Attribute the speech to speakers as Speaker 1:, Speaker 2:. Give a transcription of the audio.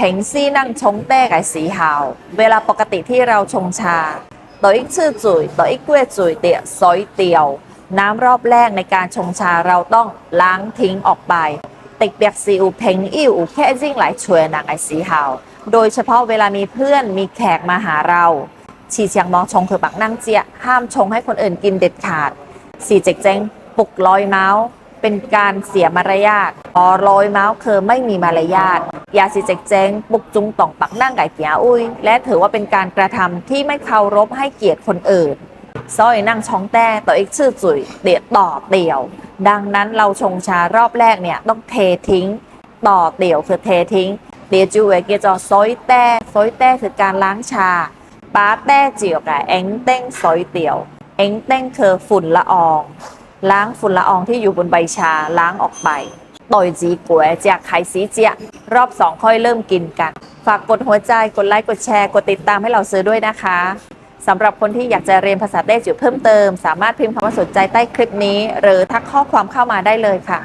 Speaker 1: 平西นั่งชงแต้ไก่สีหาว เวลาปกติที่เราชงชาต่ออีกชื่อจุยต่ออีกกล้วยจุยเตี่ยซอยเตียว น้ำรอบแรกในการชงชาเราต้องล้างทิ้งออกไป ติกเปียกซีอูเพงอิ่วแค่จิ้งไหลช่วยนางไอสีหาว โดยเฉพาะเวลามีเพื่อนมีแขกมาหาเราฉีเชียงมองชงคือปักนั่งเจียห้ามชงให้คนอื่นกินเด็ดขาดสีเจ๊กเจ๊งปลุกลอยเมาส์ เป็นการเสียมารยาทพอลอยเมาส์คือไม่มีมารยาทยาสีเจ๊กเจ๊งปุกจุงต่องปักนั่งไก่เกียอุ้ย และถือว่าเป็นการกระทำที่ไม่เคารพให้เกียรติคนอื่นซอยนั่งชองแต้ต่ออีกชื่อจุ๋ยเดียต่อเตี่ยว ดังนั้นเราชงชารอบแรกเนี่ยต้องเททิ้ง ต่อเตี่ยวคือเททิ้งเดียวจูเวเกยจอซอยแต้ซอยแต้คือการล้างชาป้าแต้เจียวกับเอ็งเต้งซอยเตี่ยว เอ็งเต้งคือฝุ่นละออง ล้างฝุ่นละอองที่อยู่บนใบชาล้างออกไปต่อยจีกัวจากไข่สีเจียรอบสองค่อยเริ่มกินกัน ฝากกดหัวใจกดไลค์กดแชร์กดติดตามให้เราซื้อด้วยนะคะสำหรับคนที่อยากจะเรียนภาษาเต้จิ๋วเพิ่มเติม สามารถพิมพ์คำว่าสนใจใต้คลิปนี้ หรือทักข้อความเข้ามาได้เลยค่ะ